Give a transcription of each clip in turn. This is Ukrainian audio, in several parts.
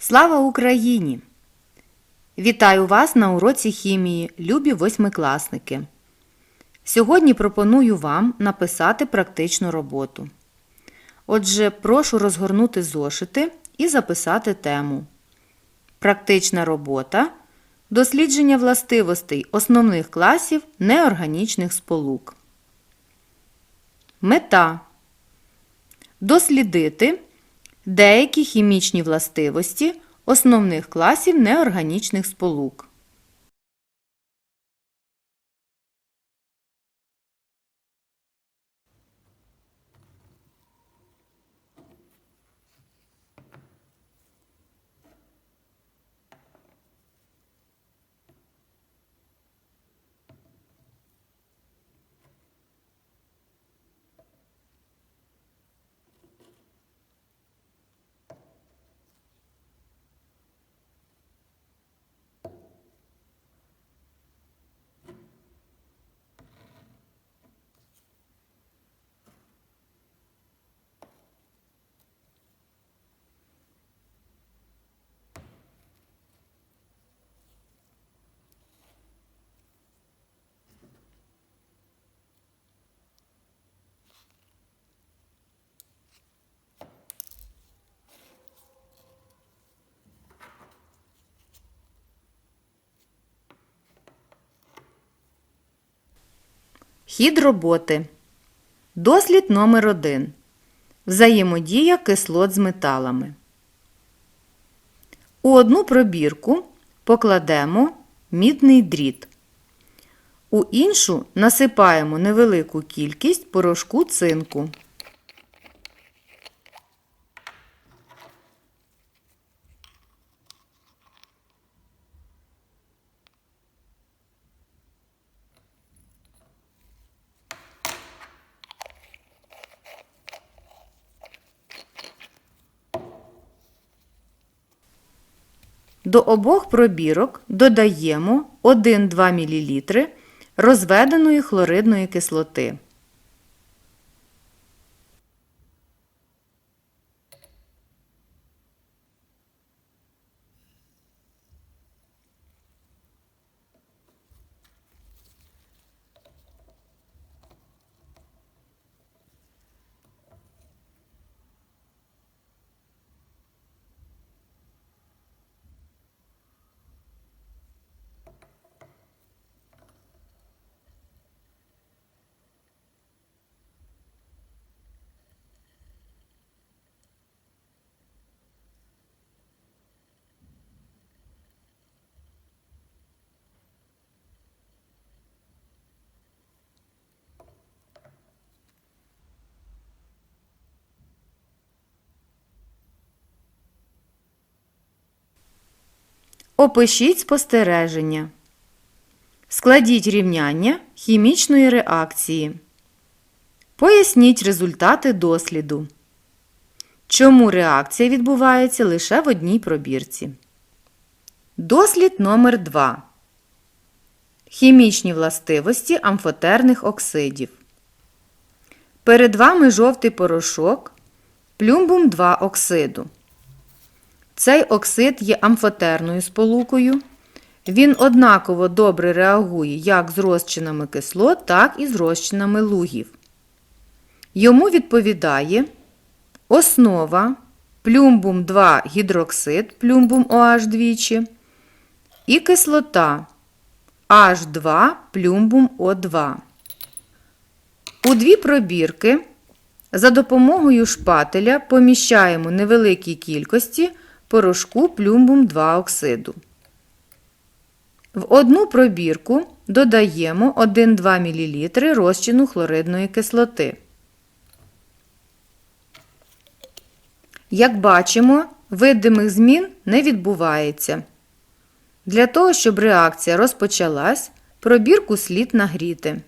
Слава Україні! Вітаю вас на уроці хімії, любі восьмикласники. Сьогодні пропоную вам написати практичну роботу. Отже, прошу розгорнути зошити і записати тему. Практична робота. Дослідження властивостей основних класів неорганічних сполук. Мета дослідити деякі хімічні властивості основних класів неорганічних сполук. Хід роботи. Дослід номер 1 Взаємодія кислот з металами. У одну пробірку покладемо мідний дріт. У іншу насипаємо невелику кількість порошку цинку. До обох пробірок додаємо 1-2 мл розведеної хлоридної кислоти. Опишіть спостереження. Складіть рівняння хімічної реакції. Поясніть результати досліду. Чому реакція відбувається лише в одній пробірці? Дослід номер 2 Хімічні властивості амфотерних оксидів. Перед вами жовтий порошок плюмбум 2 оксиду. Цей оксид є амфотерною сполукою. Він однаково добре реагує як з розчинами кислот, так і з розчинами лугів. Йому відповідає основа плюмбум 2 гідроксид плюмбум OH двічі і кислота H2 плюмбум О2. У дві пробірки за допомогою шпателя поміщаємо невеликі кількості порошку плюмбум 2 оксиду. В одну пробірку додаємо 1-2 мл розчину хлоридної кислоти. Як бачимо, видимих змін не відбувається. Для того, щоб реакція розпочалась, пробірку слід нагріти.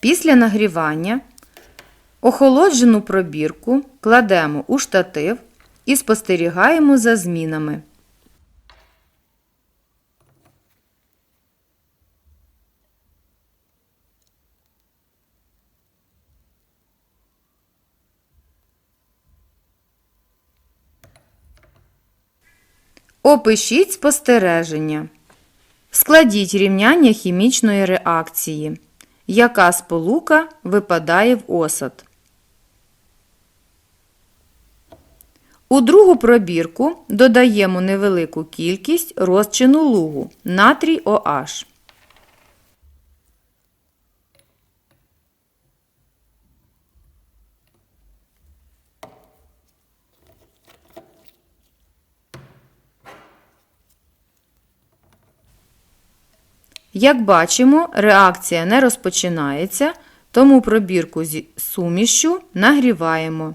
Після нагрівання охолоджену пробірку кладемо у штатив і спостерігаємо за змінами. Опишіть спостереження. Складіть рівняння хімічної реакції. Яка сполука випадає в осад? У другу пробірку додаємо невелику кількість розчину лугу натрій OH. Як бачимо, реакція не розпочинається, тому пробірку з сумішю нагріваємо.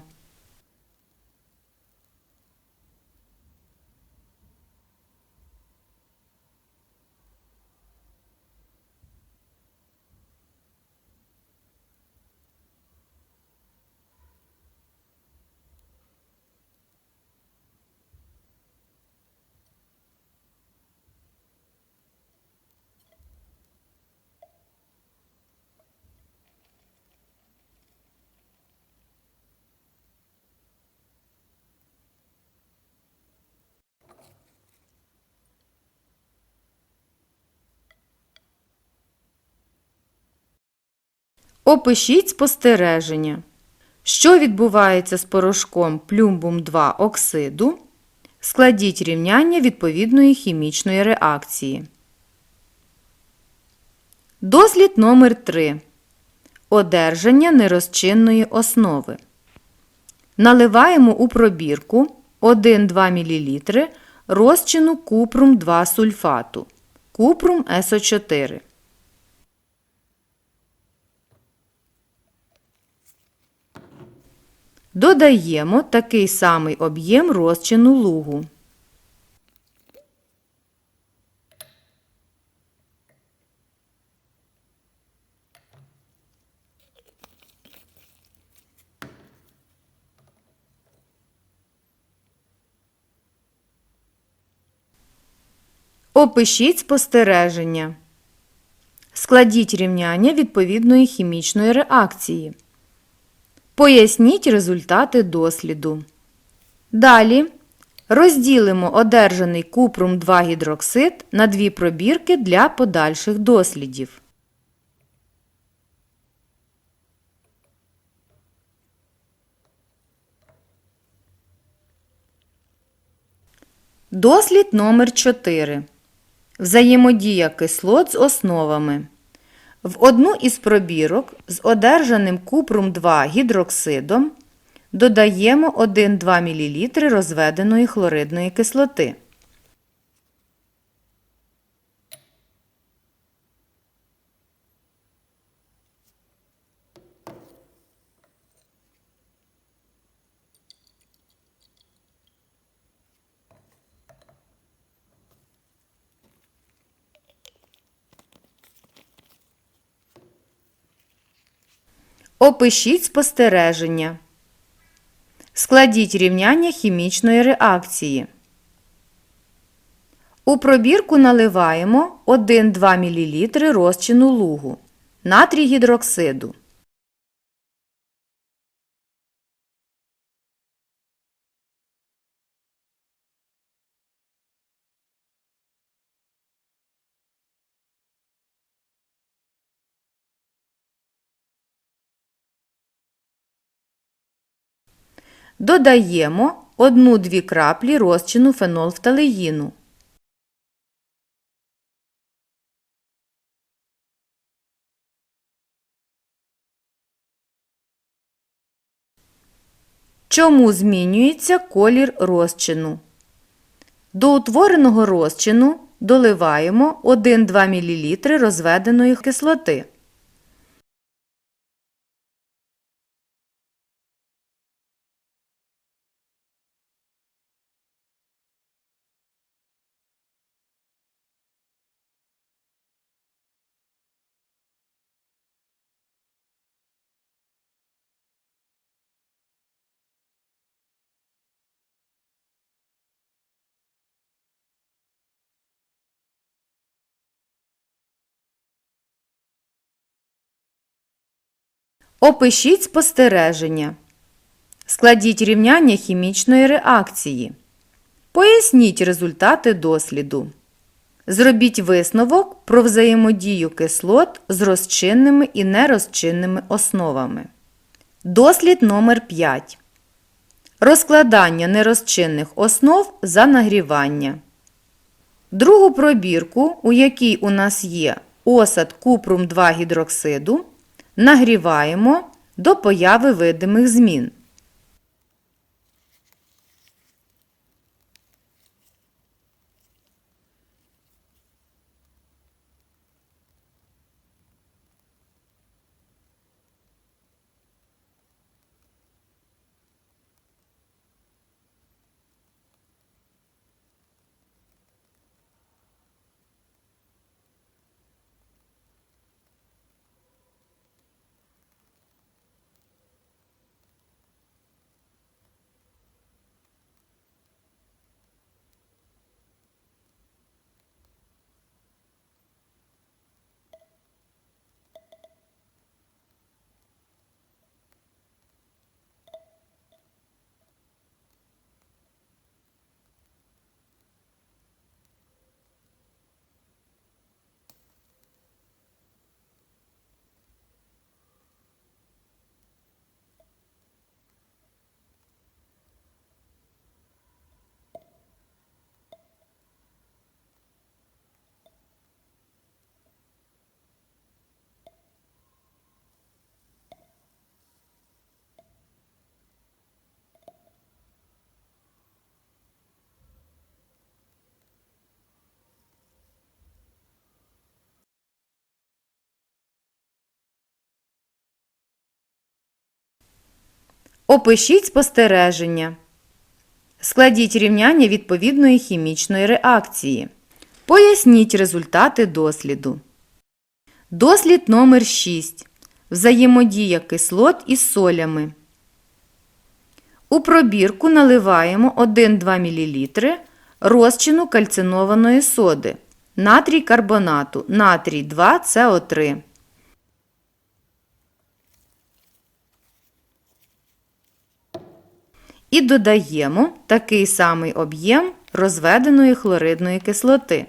Опишіть спостереження. Що відбувається з порошком плюмбум 2 оксиду? Складіть рівняння відповідної хімічної реакції. Дослід номер 3 Одержання нерозчинної основи. Наливаємо у пробірку 1-2 мл розчину купрум 2 сульфату. Купрум СО4. Додаємо такий самий об'єм розчину лугу. Опишіть спостереження. Складіть рівняння відповідної хімічної реакції. Поясніть результати досліду. Далі розділимо одержаний купрум 2 гідроксид на дві пробірки для подальших дослідів. Дослід номер 4 Взаємодія кислот з основами. В одну із пробірок з одержаним купрум 2 гідроксидом додаємо 1-2 мл розведеної хлоридної кислоти. Опишіть спостереження. Складіть рівняння хімічної реакції. У пробірку наливаємо 1-2 мл розчину лугу, натрій гідроксиду. Додаємо 1-2 краплі розчину фенолфталеїну. Чому змінюється колір розчину? До утвореного розчину доливаємо 1-2 мл розведеної кислоти. Опишіть спостереження. Складіть рівняння хімічної реакції. Поясніть результати досліду. Зробіть висновок про взаємодію кислот з розчинними і нерозчинними основами. Дослід номер 5. Розкладання нерозчинних основ за нагрівання. Другу пробірку, у якій у нас є осад купрум 2 гідроксиду, нагріваємо до появи видимих змін. Опишіть спостереження. Складіть рівняння відповідної хімічної реакції. Поясніть результати досліду. Дослід номер 6. Взаємодія кислот із солями. У пробірку наливаємо 1-2 мл розчину кальцинованої соди, натрій карбонату, натрій 2 СО3. І додаємо такий самий об'єм розведеної хлоридної кислоти.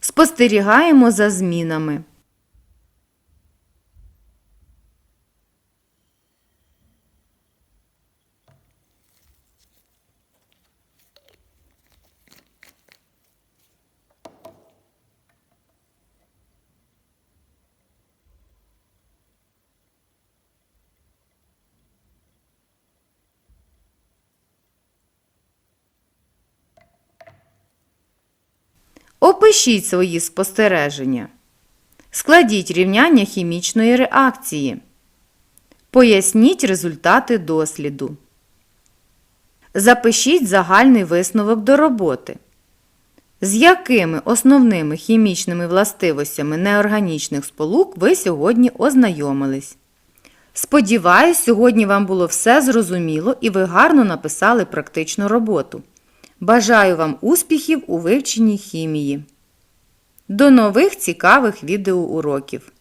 Спостерігаємо за змінами. Опишіть свої спостереження. Складіть рівняння хімічної реакції. Поясніть результати досліду. Запишіть загальний висновок до роботи. З якими основними хімічними властивостями неорганічних сполук ви сьогодні ознайомились? Сподіваюсь, сьогодні вам було все зрозуміло і ви гарно написали практичну роботу. Бажаю вам успіхів у вивченні хімії. До нових цікавих відеоуроків!